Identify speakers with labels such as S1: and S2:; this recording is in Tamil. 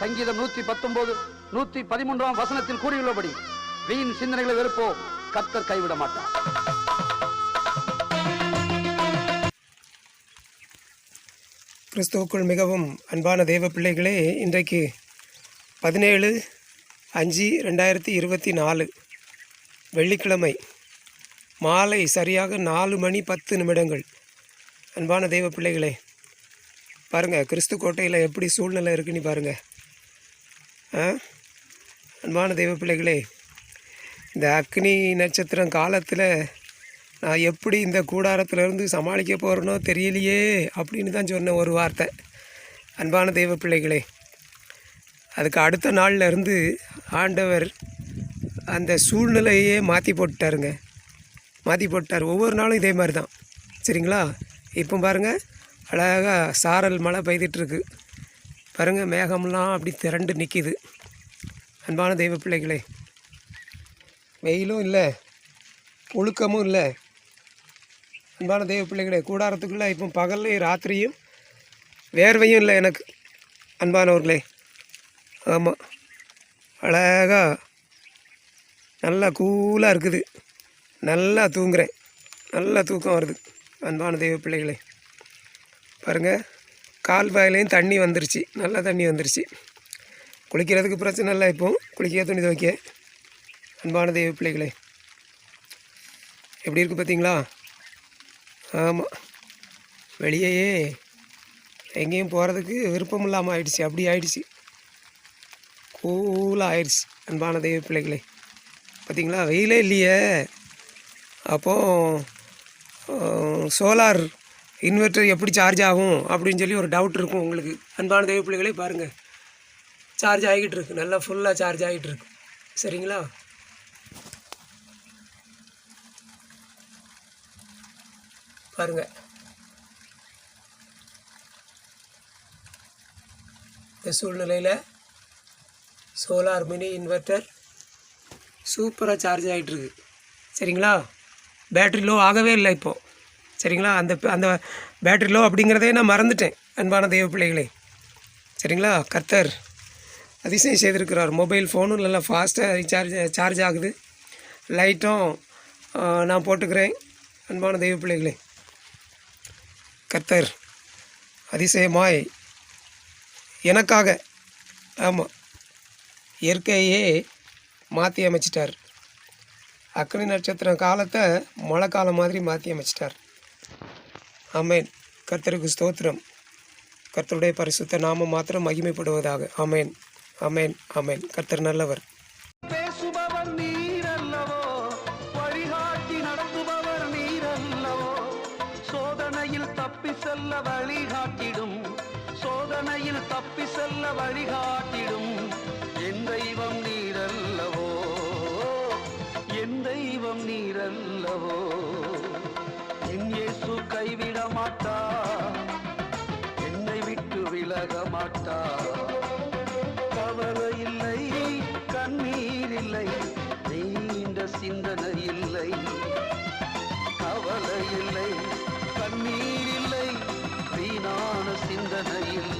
S1: சங்கீதம் நூத்தி பத்தொன்பது நூத்தி பதிமூன்றாம் வசனத்தில் கூறியுள்ளபடி வீண் சிந்தனைகளை வெறுப்போம் கத்தர் கைவிட மாட்டார்.
S2: கிறிஸ்துவுக்குள் மிகவும் அன்பான தேவ பிள்ளைகளே இன்றைக்கு பதினேழு அஞ்சு ரெண்டாயிரத்தி இருபத்தி நாலு வெள்ளிக்கிழமை மாலை சரியாக நாலு மணி பத்து நிமிடங்கள். அன்பான தெய்வ பிள்ளைகளே பாருங்கள் கிறிஸ்து கோட்டையில் எப்படி சூழ்நிலை இருக்குன்னு பாருங்கள் அன்பான தெய்வ பிள்ளைகளே இந்த அக்னி நட்சத்திரம் காலத்தில் நான் எப்படி இந்த கூடாரத்திலேருந்து சமாளிக்க போகிறேனோ தெரியலையே அப்படின்னு தான் சொன்னேன் ஒரு வார்த்தை. அன்பான தெய்வ பிள்ளைகளே அதுக்கு அடுத்த நாளில் இருந்து ஆண்டவர் அந்த சூழ்நிலையே மாற்றி போட்டுட்டாருங்க. மாற்றி போட்டார் ஒவ்வொரு நாளும் இதே மாதிரி தான் சரிங்களா? இப்போ பாருங்கள் அழகாக சாரல் மழை பெய்துட்ருக்கு பாருங்கள் மேகம்லாம் அப்படி திரண்டு நிற்கிது அன்பான தெய்வ பிள்ளைகளே வெயிலும் இல்லை ஒழுக்கமும் இல்லை. அன்பான தெய்வ பிள்ளைகளே கூடாரத்துக்குள்ளே இப்போ பகல்லையும் ராத்திரியும் வேர்வையும் இல்லை எனக்கு அன்பானவர்களே. ஆமாம் அழகாக நல்லா கூலாக இருக்குது. நல்லா தூங்குறேன். நல்லா தூக்கம் வருது அன்பான தெய்வ பிள்ளைகளே. பாருங்கள் கால் பாயிலையும் தண்ணி வந்துருச்சு. நல்லா தண்ணி வந்துருச்சு. குளிக்கிறதுக்கு பிரச்சனை இல்லை இப்போ. குளிக்க துணி துவைக்க. அன்பான தெய்வ பிள்ளைகளே. எப்படி இருக்குது பார்த்தீங்களா? ஆமாம் வெளியேயே எங்கேயும் போகிறதுக்கு விருப்பம் இல்லாமல் ஆயிடுச்சு. அப்படி ஆயிடுச்சு. கூலாக ஆயிடுச்சு. அன்பான தெய்வ பிள்ளைகளே. பார்த்தீங்களா? வெயிலே இல்லையே. அப்போது சோலார் இன்வெர்ட்டர் எப்படி சார்ஜ் ஆகும் அப்படின்னு சொல்லி ஒரு டவுட் இருக்கும் உங்களுக்கு. அன்பான தெய்வ பிள்ளைகளே பாருங்கள் சார்ஜ் ஆகிட்டு இருக்கு. நல்லா ஃபுல்லாக சார்ஜ் ஆகிட்டு இருக்கு. சரிங்களா? பாருங்க. இந்த சூழ்நிலையில் சோலார் மினி இன்வெர்ட்டர் சூப்பராக சார்ஜ் ஆகிட்டுருக்கு சரிங்களா? பேட்ரி லோ ஆகவே இல்லை இப்போது சரிங்களா? அந்த அந்த பேட்ரி லோ அப்படிங்கிறதே நான் மறந்துட்டேன் அன்பான தெய்வ பிள்ளைகளே. சரிங்களா? கர்த்தர் அதிசயம் செய்திருக்கிறார். மொபைல் ஃபோனும் நல்லா ஃபாஸ்ட்டாக ரீசார்ஜ் சார்ஜ் ஆகுது. லைட்டும் நான் போட்டுக்கிறேன் அன்பான தெய்வ பிள்ளைகளே. கர்த்தர் அதிசயமாய் எனக்காக ஆமாம் இயற்கையே மாற்றி அமைச்சிட்டார். அக்னி நட்சத்திரம் காலத்தை மழை காலம் மாதிரி மாற்றி அமைச்சிட்டார். ஆமேன். கர்த்தருக்கு ஸ்தோத்திரம். கர்த்தருடைய பரிசுத்த நாமம் மாத்திரம் மகிமைப்படுவதாக. அமேன் அமேன் அமேன் கர்த்தர் நல்லவர்.
S1: வழிகாட்டி நீரல்லவோ? சோதனையில் தப்பி செல்ல வழிகாட்டிடும். சோதனையில் தப்பி செல்ல வழிகாட்டிடும். என் தெய்வம் நீரல்ல மாட்டா என்னை விட்டு விலக மாட்டா கவலை இல்லை கண்ணீர் இல்லை நீண்ட சிந்தனை இல்லை. கவலை இல்லை கண்ணீர் இல்லை வீணான சிந்தனை இல்லை.